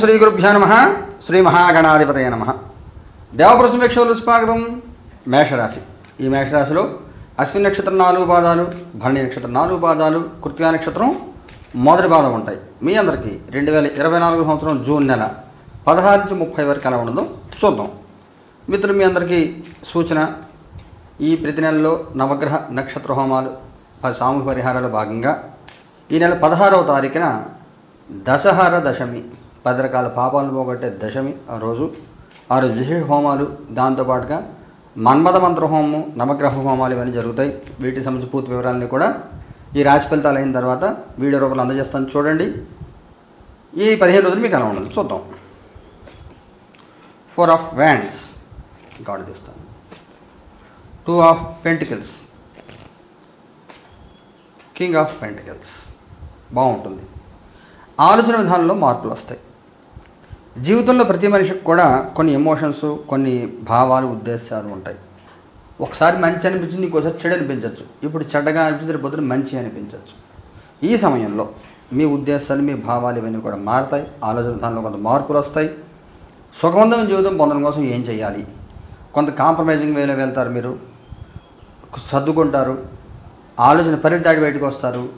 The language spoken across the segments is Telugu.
శ్రీ గురుభ్యో నమ. శ్రీ మహాగణాధిపతయ నమ. దేవప్రసమేక్షలు స్వాగతం. మేషరాశి. ఈ మేషరాశిలో అశ్విని నక్షత్రం నాలుగు పాదాలు భరణి నక్షత్రం నాలుగు పాదాలు కృత్యా నక్షత్రం మొదటి పాదం ఉంటాయి. మీ అందరికీ రెండు వేల ఇరవై నాలుగు సంవత్సరం జూన్ నెల పదహారు నుంచి ముప్పై వరకు ఎలా ఉండదో చూద్దాం. మిత్రులు మీ అందరికీ సూచన ఈ ప్రతి నెలలో నవగ్రహ నక్షత్ర హోమాలు సామూహిక పరిహారాలు భాగంగా ఈ నెల పదహారవ తారీఖున దశహార దశమి. పది రకాల పాపాలను పోగొట్టే దశమి ఆ రోజు. ఆ రోజు విశేష హోమాలు దాంతోపాటుగా మన్మథ మంత్ర హోమము నవగ్రహ హోమాలు ఇవన్నీ జరుగుతాయి. వీటికి సంబంధించి పూర్తి వివరాలని కూడా ఈ రాశి ఫలితాలు అయిన తర్వాత వీడియో రూపంలో అందజేస్తాను. చూడండి. ఈ పదిహేను రోజులు మీకు ఎలా ఉండదు చూద్దాం. ఫోర్ ఆఫ్ వ్యాండ్స్ గాడ్ తీస్తాను. Two of pentacles king of pentacles బాగుంటుంది. ఆలోచన విధానంలో మార్పులు వస్తాయి. జీవితంలో ప్రతి మనిషికి కూడా కొన్ని ఎమోషన్స్ కొన్ని భావాలు ఉద్దేశాలు ఉంటాయి. ఒకసారి మంచి అనిపించింది ఇంకోసారి చెడు అనిపించవచ్చు ఇప్పుడు చెడ్డగా అనిపించిన పొద్దున మంచి అనిపించవచ్చు ఈ సమయంలో మీ ఉద్దేశాలు మీ భావాలు ఇవన్నీ కూడా మారుతాయి. ఆలోచన విధానంలో కొంత మార్పులు వస్తాయి. సుఖవంతమైన జీవితం పొందడం కోసం ఏం చేయాలి? కొంత కాంప్రమైజింగ్ వేలో వెళ్తారు మీరు. సర్దుకుంటారు. ఆలోచన పరిధి దాటి బయటకు వస్తారు.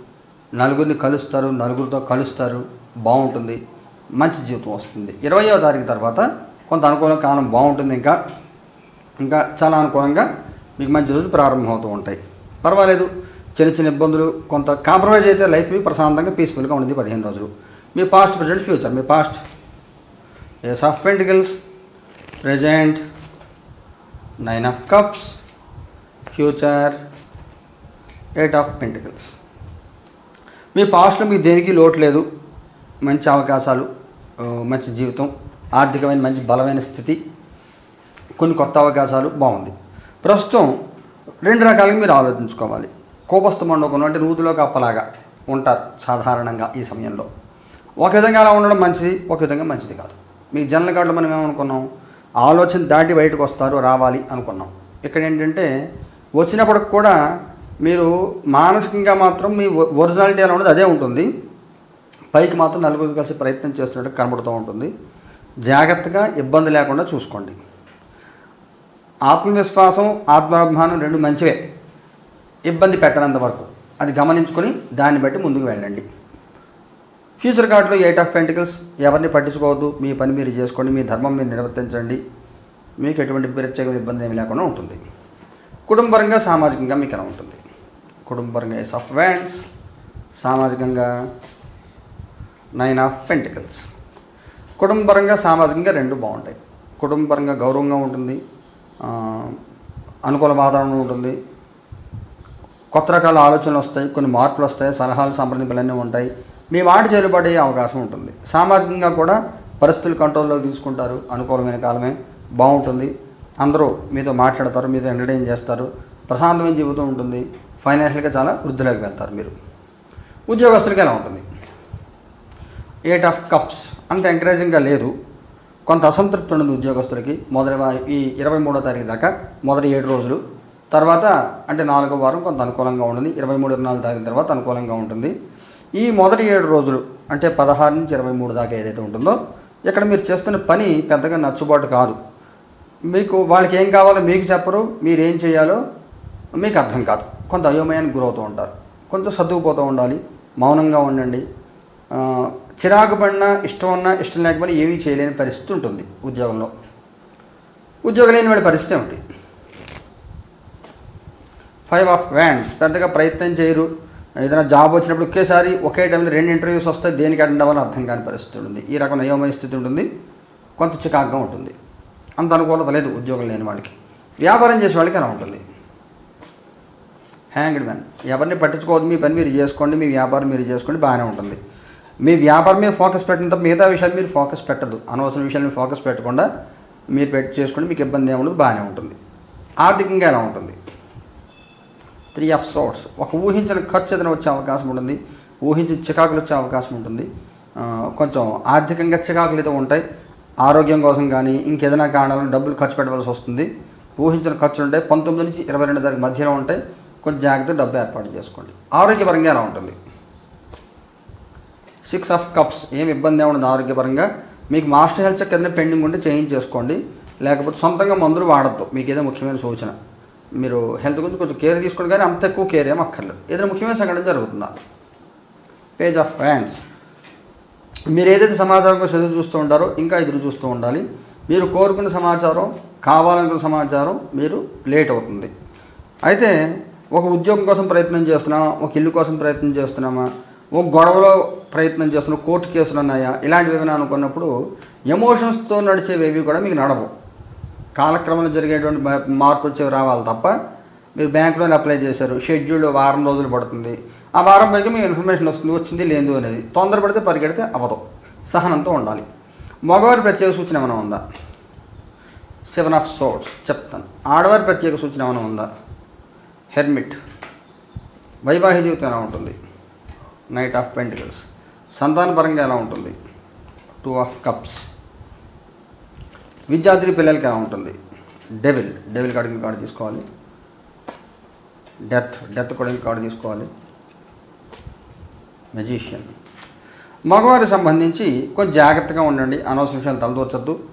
నలుగురిని కలుస్తారు నలుగురితో కలుస్తారు. బాగుంటుంది. మంచి జీవితం వస్తుంది. ఇరవయో తారీఖు తర్వాత కొంత అనుకూలం కాలం బాగుంటుంది ఇంకా. ఇంకా చాలా అనుకూలంగా మీకు మంచి రోజులు ప్రారంభమవుతూ ఉంటాయి. పర్వాలేదు. చిన్న చిన్న ఇబ్బందులు కొంత కాంప్రమైజ్ అయితే లైఫ్ మీకు ప్రశాంతంగా పీస్ఫుల్గా ఉంటుంది పదిహేను రోజులు. మీ past present future me past. Ace of pentacles present nine of cups future eight of pentacles. మీ పాస్ట్లో మీకు దేనికి లోటు లేదు. మంచి అవకాశాలు మంచి జీవితం ఆర్థికమైన మంచి బలమైన స్థితి కొన్ని కొత్త అవకాశాలు బాగుంది. ప్రస్తుతం రెండు రకాలుగా మీరు ఆలోచించుకోవాలి. కోపస్థ మండోకం అంటే నూతిలో కప్పలాగా ఉంటారు సాధారణంగా ఈ సమయంలో. ఒక విధంగా అలా ఉండడం మంచిది ఒక విధంగా మంచిది కాదు. మీ జనరల్ కార్డులో మనం ఏమనుకున్నాం? ఆలోచన దాటి బయటకు వస్తారు రావాలి అనుకున్నాం. ఇక్కడ ఏంటంటే వచ్చినప్పటికి కూడా మీరు మానసికంగా మాత్రం మీ ఒరిజినాలిటీ ఎలా ఉండదు అదే ఉంటుంది. పైకి మాత్రం నలుగురు కలిసి ప్రయత్నం చేస్తున్నట్టు కనబడుతూ ఉంటుంది. జాగ్రత్తగా ఇబ్బంది లేకుండా చూసుకోండి. ఆత్మవిశ్వాసం ఆత్మాభిమానం రెండు మంచివే. ఇబ్బంది పెట్టనంత వరకు అది గమనించుకొని దాన్ని బట్టి ముందుకు వెళ్ళండి. ఫ్యూచర్ కార్డులో ఎయిట్ ఆఫ్ పెంటికల్స్ ఎవరిని పట్టించుకోవద్దు మీ పని మీరు చేసుకోండి మీ ధర్మం మీరు నిర్వర్తించండి. మీకు ఎటువంటి ప్రత్యేక ఇబ్బంది ఏమి లేకుండా ఉంటుంది. కుటుంబపరంగా సామాజికంగా మీకు ఎలా ఉంటుంది. కుటుంబపరంగా ఎస్ ఆఫ్ వ్యాండ్స్ సామాజికంగా నైన్ ఆఫ్ పెంటికల్స్ కుటుంబపరంగా సామాజికంగా రెండు బాగుంటాయి. కుటుంబపరంగా గౌరవంగా ఉంటుంది. అనుకూల వాతావరణం ఉంటుంది. కొత్త రకాల ఆలోచనలు వస్తాయి కొన్ని మార్పులు వస్తాయి సలహాలు సంప్రదింపులన్నీ ఉంటాయి. మీ మాట చెల్లుబడే అవకాశం ఉంటుంది. సామాజికంగా కూడా పరిస్థితులు కంట్రోల్లో తీసుకుంటారు. అనుకూలమైన కాలమే బాగుంటుంది. అందరూ మీతో మాట్లాడతారు మీతో ఎంటర్టైన్ చేస్తారు. ప్రశాంతమైన జీవితం ఉంటుంది. ఫైనాన్షియల్గా చాలా వృద్ధిలోకి వెళ్తారు మీరు. ఉద్యోగస్తులకి ఎలా ఉంటుంది? ఎయిట్ ఆఫ్ కప్స్ అంత ఎంకరేజింగ్గా లేదు. కొంత అసంతృప్తి ఉండదు ఉద్యోగస్తులకి. మొదటి ఈ ఇరవై మూడో తారీఖు దాకా మొదటి ఏడు రోజులు. తర్వాత అంటే నాలుగో వారం కొంత అనుకూలంగా ఉంటుంది. ఇరవై మూడు ఇరవై నాలుగు తారీఖు తర్వాత అనుకూలంగా ఉంటుంది. ఈ మొదటి ఏడు రోజులు అంటే పదహారు నుంచి ఇరవై మూడు దాకా ఏదైతే ఉంటుందో ఇక్కడ మీరు చేస్తున్న పని పెద్దగా నచ్చుబాటు కాదు. మీకు వాళ్ళకి ఏం కావాలో మీకు చెప్పరు మీరు ఏం చేయాలో మీకు అర్థం కాదు. కొంత అయోమయానికి గురవుతూ ఉంటారు. కొంచెం సర్దుకుపోతూ ఉండాలి. మౌనంగా ఉండండి. చిరాకు పడినా ఇష్టం ఉన్నా ఇష్టం లేకపోయినా ఏమీ చేయలేని పరిస్థితి ఉంటుంది ఉద్యోగంలో. ఉద్యోగం లేని వాడి పరిస్థితి ఏమిటి? ఫైవ్ ఆఫ్ వ్యాండ్స్ పెద్దగా ప్రయత్నం చేయరు. ఏదైనా జాబ్ వచ్చినప్పుడు ఒకేసారి ఒకే టైంలో రెండు ఇంటర్వ్యూస్ వస్తాయి దేనికి అటెండ్ అవ్వాలని అర్థం కాని పరిస్థితి ఉంటుంది. ఈ రకమైన నయోమయ స్థితి ఉంటుంది. కొంత చికాకుగా ఉంటుంది. అంత అనుకూలత లేదు ఉద్యోగం లేని వాళ్ళకి వ్యాపారం చేసే వాళ్ళకి అలా ఉంటుంది. హ్యాంగ్డ్ మ్యాన్ ఎవరిని పట్టించుకోవద్దు మీ పని మీరు చేసుకోండి మీ వ్యాపారం మీరు చేసుకోండి బాగానే ఉంటుంది. మీ వ్యాపారం మీద ఫోకస్ పెట్టినంత మిగతా విషయాలు మీరు ఫోకస్ పెట్టదు. అనవసరం విషయాలు మీరు ఫోకస్ పెట్టకుండా మీరు పెట్టి చేసుకుంటే మీకు ఇబ్బంది ఏమి ఉండదు బాగానే ఉంటుంది. ఆర్థికంగా ఎలా ఉంటుంది? త్రీ ఆఫ్ సోర్ట్స్ ఒక ఊహించిన ఖర్చు ఏదైనా వచ్చే అవకాశం ఉంటుంది. ఊహించిన చికాకులు వచ్చే అవకాశం ఉంటుంది. కొంచెం ఆర్థికంగా చికాకులు అయితే ఉంటాయి. ఆరోగ్యం కోసం కానీ ఇంకేదైనా కారణాలను డబ్బులు ఖర్చు పెట్టవలసి వస్తుంది. ఊహించిన ఖర్చులు ఉంటాయి. పంతొమ్మిది నుంచి ఇరవై రెండు తారీఖు మధ్యలో ఉంటాయి. కొంచెం జాగ్రత్త డబ్బు ఏర్పాటు చేసుకోండి. ఆరోగ్యపరంగా ఎలా ఉంటుంది? సిక్స్ ఆఫ్ కప్స్ ఏం ఇబ్బంది ఏమి ఉండదు ఆరోగ్యపరంగా. మీకు మాస్టర్ హెల్త్ చెక్ ఏదైనా పెండింగ్ ఉంటే చేయించేసుకోండి లేకపోతే సొంతంగా మందులు వాడద్దు. మీకు ఏదో ముఖ్యమైన సూచన. మీరు హెల్త్ గురించి కొంచెం కేర్ తీసుకోండి కానీ అంత ఎక్కువ కేర్ ఏం అక్కర్లేదు. ఏదైనా ముఖ్యమైన సంఘటన జరుగుతుందా? Page of wands. మీరు ఏదైతే సమాచారం కోసం ఎదురు చూస్తూ ఉంటారో ఇంకా ఎదురు చూస్తూ ఉండాలి. మీరు కోరుకున్న సమాచారం కావాలనుకున్న సమాచారం మీరు లేట్ అవుతుంది. అయితే ఒక ఉద్యోగం కోసం ప్రయత్నం చేస్తున్నామా? ఒక ఇల్లు కోసం ప్రయత్నం చేస్తున్నామా? ఒక గొడవలో ప్రయత్నం చేస్తున్నావు కోర్టు కేసులు ఉన్నాయా ఇలాంటివి ఏమైనా అనుకున్నప్పుడు ఎమోషన్స్తో నడిచేవేవి కూడా మీకు నడవు. కాలక్రమంలో జరిగేటువంటి మార్పు వచ్చేవి రావాలి తప్ప మీరు బ్యాంకులో అప్లై చేశారు షెడ్యూల్ వారం రోజులు పడుతుంది. ఆ వారం పైకి మీకు ఇన్ఫర్మేషన్ వస్తుంది వచ్చింది లేదు అనేది. తొందరపడితే పరిగెడితే అవ్వదు. సహనంతో ఉండాలి. మగవారి ప్రత్యేక సూచన ఏమైనా ఉందా? సెవెన్ ఆఫ్ సోర్స్ చెప్తాను. ఆడవారి ప్రత్యేక సూచన ఏమైనా ఉందా? హెర్మిట్. వైవాహిక జీవితం ఎలా ఉంటుంది? నైట్ ఆఫ్ పెంటికల్స్ సంతానపరంగా ఎలా ఉంటుంది? టూ ఆఫ్ కప్స్ విద్యార్థి పిల్లలకి ఎలా ఉంటుంది? డెవిల్ డెవిల్ కార్డు కార్డు తీసుకోవాలి. డెత్ డెత్ కూడా కార్డు తీసుకోవాలి. మెజీషియన్ మగవారికి సంబంధించి కొంచెం జాగ్రత్తగా ఉండండి. అనవసర విషయాలు తలదూర్చద్దు.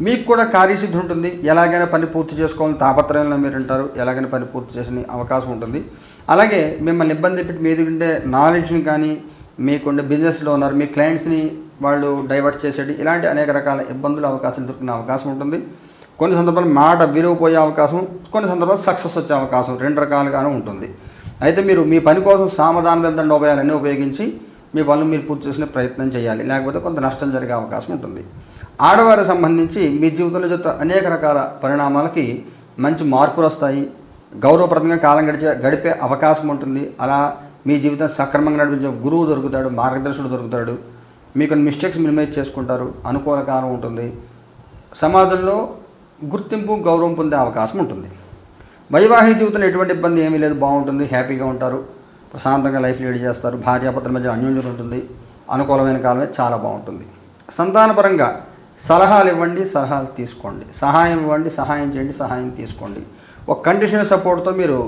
మీకు కూడా కార్యసిద్ధి ఉంటుంది. ఎలాగైనా పని పూర్తి చేసుకోవాలని తాపత్రయంలో మీరు ఉంటారు. ఎలాగైనా పని పూర్తి చేసే అవకాశం ఉంటుంది. అలాగే మిమ్మల్ని ఇబ్బంది పెట్టి మీ ఎదుగుండే నాలెడ్జ్ని కానీ మీకుండే బిజినెస్లో ఉన్నారు మీ క్లయింట్స్ని వాళ్ళు డైవర్ట్ చేసేది ఇలాంటి అనేక రకాల ఇబ్బందులు అవకాశాలు దొరికిన అవకాశం ఉంటుంది. కొన్ని సందర్భాలు మాట విరిగిపోయే అవకాశం కొన్ని సందర్భాలు సక్సెస్ వచ్చే అవకాశం రెండు రకాలుగాను ఉంటుంది. అయితే మీరు మీ పని కోసం సామధాన వెళ్దండ ఉపాయాలన్నీ ఉపయోగించి మీ పనులు మీరు పూర్తి చేసిన ప్రయత్నం చేయాలి. లేకపోతే కొంత నష్టం జరిగే అవకాశం ఉంటుంది. ఆడవారికి సంబంధించి మీ జీవితంలో జరుగుతున్న అనేక రకాల పరిణామాలకి మంచి మార్పులు వస్తాయి. గౌరవప్రదంగా కాలం గడిచే గడిపే అవకాశం ఉంటుంది. అలా మీ జీవితం సక్రమంగా నడిపించే గురువు దొరుకుతాడు మార్గదర్శకుడు దొరుకుతాడు. మీకు మిస్టేక్స్ మినిమైజ్ చేసుకుంటారు. అనుకూల కాలం ఉంటుంది. సమాజంలో గుర్తింపు గౌరవం పొందే అవకాశం ఉంటుంది. వైవాహిక జీవితంలో ఎటువంటి ఇబ్బంది ఏమీ లేదు. బాగుంటుంది. హ్యాపీగా ఉంటారు. ప్రశాంతంగా లైఫ్ లీడ్ చేస్తారు. భార్యాపత్ర మధ్య అన్యోన్యత ఉంటుంది. అనుకూలమైన కాలమే చాలా బాగుంటుంది. సంతానపరంగా సలహాలు ఇవ్వండి సలహాలు తీసుకోండి. సహాయం ఇవ్వండి సహాయం చేయండి సహాయం తీసుకోండి. ఒక కండిషనల్ సపోర్ట్తో మీరు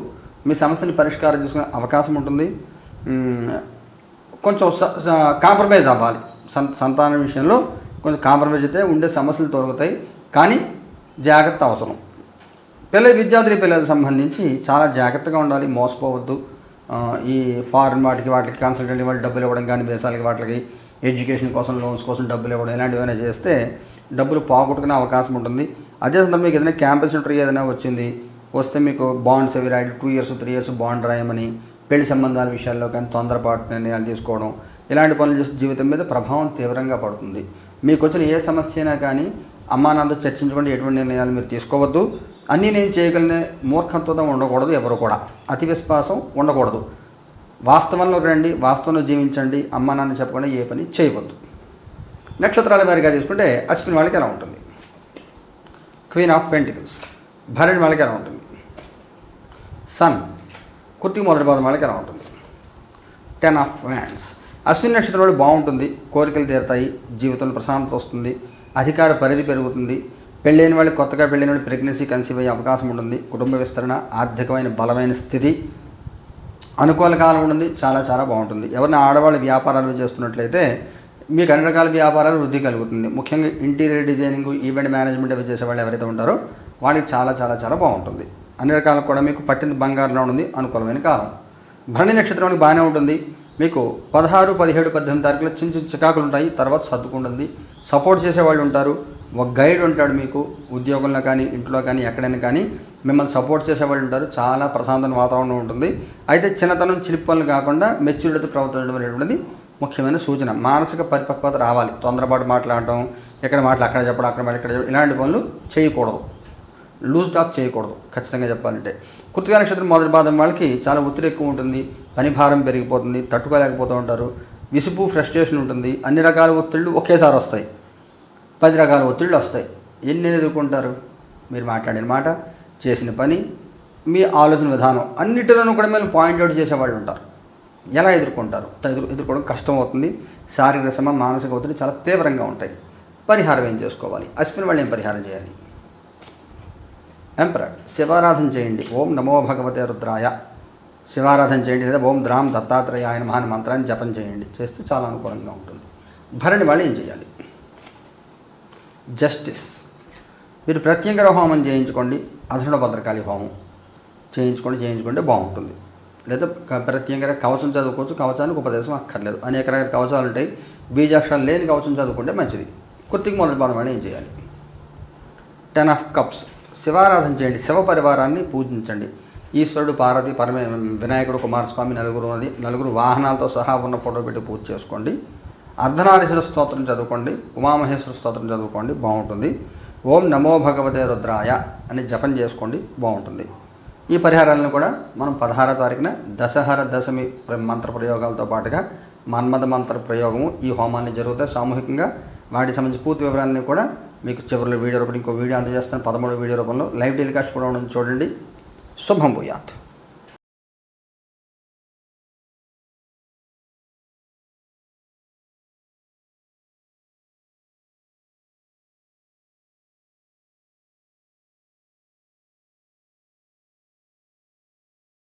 మీ సమస్యని పరిష్కారం చేసుకునే అవకాశం ఉంటుంది. కొంచెం కాంప్రమైజ్ అవ్వాలి. సంతానం విషయంలో కొంచెం కాంప్రమైజ్ అయితే ఉండే సమస్యలు తొలగుతాయి. కానీ జాగ్రత్త అవసరం. పిల్లల విద్యార్థుల పిల్లలకు సంబంధించి చాలా జాగ్రత్తగా ఉండాలి. మోసపోవద్దు. ఈ ఫారెన్ వాటికి వాటికి కన్సల్టెంట్ వాళ్ళు డబ్బులు ఇవ్వడం కానీ దేశాలకి వాటికి ఎడ్యుకేషన్ కోసం లోన్స్ కోసం డబ్బులు ఇవ్వడం ఇలాంటివి ఏమైనా చేస్తే డబ్బులు పోగొట్టుకునే అవకాశం ఉంటుంది. అదే సందర్భంలో మీకు ఏదైనా క్యాంపస్ ఇంటర్వ్యూ ఏదైనా వచ్చింది. వస్తే మీకు బాండ్స్ అవి రాయడం two years three years bond రాయమని పెళ్ళి సంబంధాల విషయాల్లో కానీ తొందరపాటు నిర్ణయాలు తీసుకోవడం ఇలాంటి పనులు చేస్తే జీవితం మీద ప్రభావం తీవ్రంగా పడుతుంది. మీకు వచ్చిన ఏ సమస్య అయినా కానీ అమ్మా నాన్నతో చర్చించకుండా ఎటువంటి నిర్ణయాలు మీరు తీసుకోవద్దు. అన్నీ నేను చేయగలిగిన మూర్ఖత్వం ఉండకూడదు ఎవరు కూడా. అతి విశ్వాసం ఉండకూడదు. వాస్తవంలో రండి వాస్తవంలో జీవించండి అమ్మా నాన్న చెప్పకుండా ఏ పని చేయవద్దు. నక్షత్రాల వారిగా తీసుకుంటే అశ్విన్ వాళ్ళకి ఎలా ఉంటుంది? క్వీన్ ఆఫ్ పెంటికల్స్ భరణ్ వాళ్ళకి ఎలా ఉంటుంది? సన్ కుర్తికి మొదటి పాదం వాళ్ళకి ఎలా ఉంటుంది? టెన్ ఆఫ్ వ్యాండ్స్ అశ్విని నక్షత్రం వాళ్ళు బాగుంటుంది కోరికలు తీరుతాయి జీవితంలో ప్రశాంతత వస్తుంది అధికార పరిధి పెరుగుతుంది పెళ్ళైన వాళ్ళు కొత్తగా పెళ్ళైన వాళ్ళు ప్రెగ్నెన్సీ కన్సీవ్ అయ్యే అవకాశం ఉంటుంది కుటుంబ విస్తరణ ఆర్థికమైన బలమైన స్థితి అనుకూల కాలం ఉంటుంది చాలా చాలా బాగుంటుంది. ఎవరిని ఆడవాళ్ళు వ్యాపారాలు చేస్తున్నట్లయితే మీకు అన్ని రకాల వ్యాపారాలు వృద్ధి కలుగుతుంది. ముఖ్యంగా ఇంటీరియర్ డిజైనింగ్ ఈవెంట్ మేనేజ్మెంట్ అవి చేసే వాళ్ళు ఎవరైతే ఉంటారో వాళ్ళకి చాలా చాలా చాలా బాగుంటుంది. అన్ని రకాల కూడా మీకు పట్టిన బంగారంలో ఉంది అనుకూలమైన కాలం. భరణి నక్షత్రానికి బాగానే ఉంటుంది. మీకు పదహారు పదిహేడు పద్దెనిమిది తారీఖులో చిన్న చిన్న చికాకులు ఉంటాయి. తర్వాత సర్దుకుంటుంది సపోర్ట్ చేసేవాళ్ళు ఉంటారు. ఒక గైడ్ ఉంటాడు మీకు. ఉద్యోగంలో కానీ ఇంట్లో కానీ ఎక్కడైనా కానీ మిమ్మల్ని సపోర్ట్ చేసేవాళ్ళు ఉంటారు. చాలా ప్రశాంతమైన వాతావరణం ఉంటుంది. అయితే చిన్నతనం చిలిపి పనులు కాకుండా మెచ్యూరిటీతో ప్రవర్తించడం అనేటువంటిది ముఖ్యమైన సూచన. మానసిక పరిపక్వత రావాలి. తొందరపాటు మాట్లాడటం ఎక్కడ మాటలు అక్కడ చెప్పడం అక్కడ ఇక్కడ చెప్పడం ఇలాంటి పనులు చేయకూడదు. లూజ్ టాక్ చేయకూడదు ఖచ్చితంగా చెప్పాలంటే. కృతికా నక్షత్రం మొదటి పాదం వాళ్ళకి చాలా ఒత్తిడి ఎక్కువ ఉంటుంది పని భారం పెరిగిపోతుంది తట్టుకోలేకపోతూ ఉంటారు విసుపు ఫ్రస్ట్రేషన్ ఉంటుంది అన్ని రకాల ఒత్తిళ్ళు ఒకేసారి వస్తాయి. పది రకాల ఒత్తిళ్ళు వస్తాయి. ఎన్ని ఎదుర్కొంటారు? మీరు మాట్లాడిన మాట చేసిన పని మీ ఆలోచన విధానం అన్నిటిలోనూ కూడా మేము పాయింట్ అవుట్ చేసేవాళ్ళు ఉంటారు. ఎలా ఎదుర్కొంటారు? ఎదురు ఎదుర్కోవడం కష్టం అవుతుంది శారీరక శ్రమ మానసిక ఒత్తిడి చాలా తీవ్రంగా ఉంటాయి. పరిహారం ఏం చేసుకోవాలి? అశ్విన్ వాళ్ళు ఏం పరిహారం చేయాలి? ఎంపరర్ శివారాధన చేయండి ఓం నమో భగవతే రుద్రాయ శివారాధన చేయండి లేదా ఓం ద్రామ్ దత్తాత్రేయ ఆయన మహాన్ మంత్రాన్ని జపం చేయండి. చేస్తే చాలా అనుకూలంగా ఉంటుంది. భరణి వాళ్ళు ఏం చేయాలి? జస్టిస్ మీరు ప్రత్యంగర హోమం చేయించుకోండి. అధుణ భద్రకాళి హోమం చేయించుకోండి చేయించుకుంటే బాగుంటుంది. లేదా ప్రత్యేకంగా కవచం చదువుకోవచ్చు. కవచానికి ఉపదేశం అక్కర్లేదు. అనేక రకాల కవచాలు ఉంటాయి. బీజాక్షరాలు లేని కవచం చదువుకుంటే మంచిది. కుర్తికి మొదటి భాగం ఏం చేయాలి? టెన్ ఆఫ్ కప్స్ శివారాధన చేయండి శివ పరివారాన్ని పూజించండి. ఈశ్వరుడు పార్వతి పరమే వినాయకుడు కుమారస్వామి నలుగురు అది నలుగురు వాహనాలతో సహా ఉన్న ఫోటో పెట్టి పూజ చేసుకోండి. అర్ధనారీశ్వర స్తోత్రం చదువుకోండి ఉమామహేశ్వర స్తోత్రం చదువుకోండి బాగుంటుంది. ఓం నమో భగవతే రుద్రాయ అని జపం చేసుకోండి బాగుంటుంది. ఈ పరిహారాలను కూడా మనం పదహారో తారీఖున దశహర దశమి మంత్ర ప్రయోగాలతో పాటుగా మన్మథ మంత్ర ప్రయోగము ఈ హోమాన్ని జరుగుతాయి. సామూహికంగా వాటికి సంబంధించి పూర్తి వివరాలను కూడా మీకు చివరిలో వీడియో రూపంలో ఇంకో వీడియో అందజేస్తాను. పదమూడు వీడియో రూపంలో లైవ్ టెలికాస్ట్ కూడా ఉండదు చూడండి. శుభం భూయాత్.